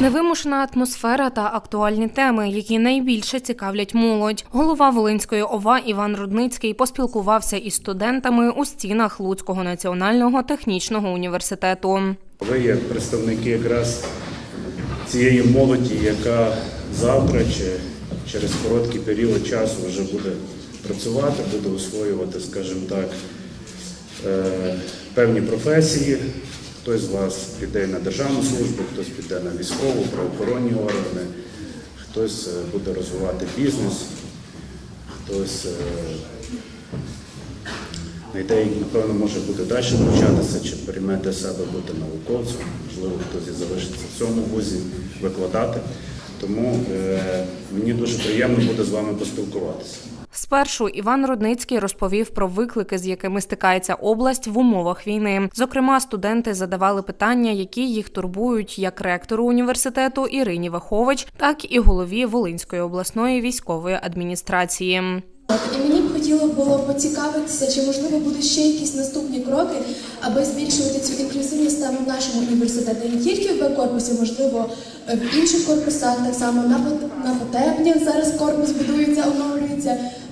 Невимушена атмосфера та актуальні теми, які найбільше цікавлять молодь. Голова Волинської ОВА Іван Рудницький поспілкувався із студентами у стінах Луцького національного технічного університету. Ви є представники якраз цієї молоді, яка завтра чи через короткий період часу вже буде працювати, буде освоювати, скажімо так, е, певні професії. Хтось з вас піде на державну службу, хтось піде на військову, правоохоронні органи, хтось е, буде розвивати бізнес, хтось е, Знайде, напевно, може бути далі навчатися, чи прийме себе бути науковцем, можливо, хтось і залишиться в цьому вузі викладати. Тому е, мені дуже приємно буде з вами поспілкуватися. Спершу Іван Рудницький розповів про виклики, з якими стикається область в умовах війни. Зокрема, студенти задавали питання, які їх турбують як ректору університету Ірині Вахович, так і голові Волинської обласної військової адміністрації. І мені б хотіло було поцікавитися, чи можливо будуть ще якісь наступні кроки, аби збільшувати цю інклюзивність саме в нашому університеті. Не тільки в Б-корпусі, можливо, в інших корпусах, так само на, Пот- Потебнях зараз корпус в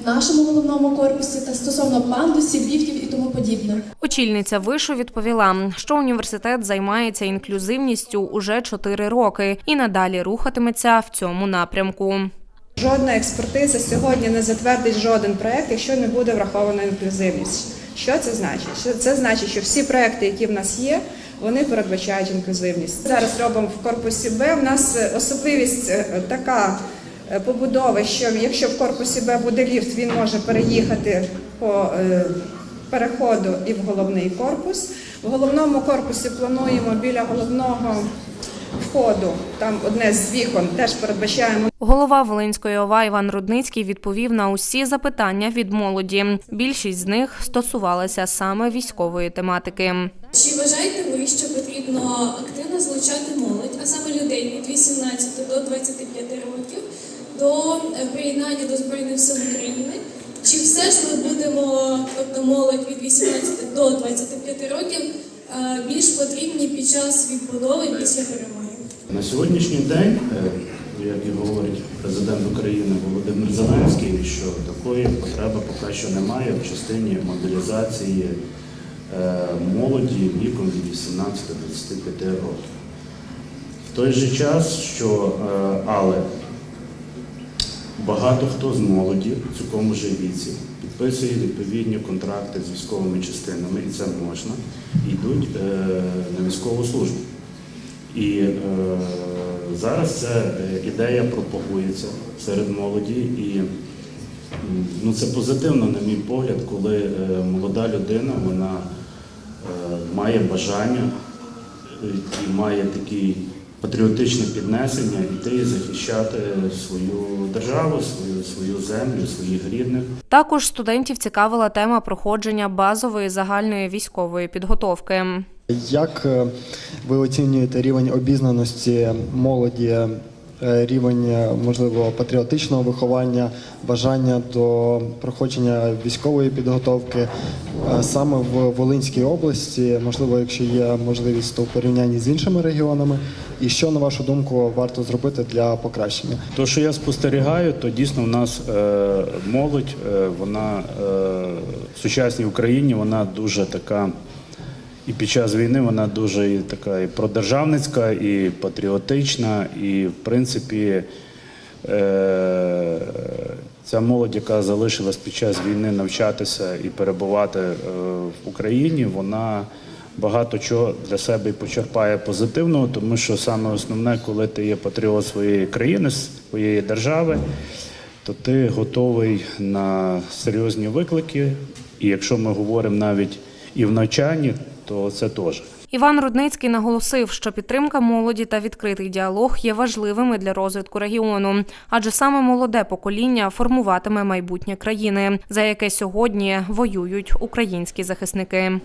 нашому головному корпусі та стосовно пандусів, ліфтів і тому подібне. Очільниця вишу відповіла, що університет займається інклюзивністю уже чотири роки і надалі рухатиметься в цьому напрямку. Жодна експертиза сьогодні не затвердить жоден проект, якщо не буде врахована інклюзивність. Що це значить? Це значить, що всі проекти, які в нас є, вони передбачають інклюзивність. Зараз робимо в корпусі Б. У нас особливість е, така побудови, що якщо в корпусі Б буде ліфт, він може переїхати по е, переходу і в головний корпус. В головному корпусі плануємо біля головного входу, там одне з вікон, теж передбачаємо Голова Волинської ОВА Іван Рудницький відповів на усі запитання від молоді. Більшість з них стосувалася саме військової тематики. Чи вважаєте ви, що потрібно активно залучати молодь, а саме людей від 18 до 25 років, до приєднання до Збройних сил України? Чи все ж ми будемо, тобто молодь від 18 до 25 років, е, більш потрібні під час відбудови після перемоги? На сьогоднішній день, е, як і говорить президент України Володимир Зеленський, що такої потреби поки що немає в частині мобілізації е, молоді віком від 18 до 25 років. В той же час, що але багато хто з молоді в цьому же віці підписує відповідні контракти з військовими частинами, і це можна, йдуть е, на військову службу. І е, зараз ця е, ідея пропагується серед молоді, і ну, це позитивно, на мій погляд, коли е, молода людина вона е, має бажання е, і має такий патріотичне піднесення йти і захищати свою державу, свою, свою землю, своїх рідних. Також студентів цікавила тема проходження базової загальної військової підготовки. Як е, ви оцінюєте рівень обізнаності молоді, рівень е, можливо патріотичного виховання, бажання до проходження військової підготовки е, саме в Волинській області? Можливо, якщо є можливість, то в порівнянні з іншими регіонами, і що на вашу думку варто зробити для покращення? То, що я спостерігаю, то дійсно в нас е, молодь, е, вона е, в сучасній Україні вона дуже така, і під час війни вона дуже така і продержавницька, і патріотична, і в принципі. Е, Ця молодь, яка залишилась під час війни навчатися і перебувати е, в Україні, вона багато чого для себе почерпає позитивного, тому що саме основне, коли ти є патріот своєї країни, своєї держави, то ти готовий на серйозні виклики. І якщо ми говоримо навіть і в навчанні, то це теж. Іван Рудницький наголосив, що підтримка молоді та відкритий діалог є важливими для розвитку регіону, адже саме молоде покоління формуватиме майбутнє країни, за яке сьогодні воюють українські захисники.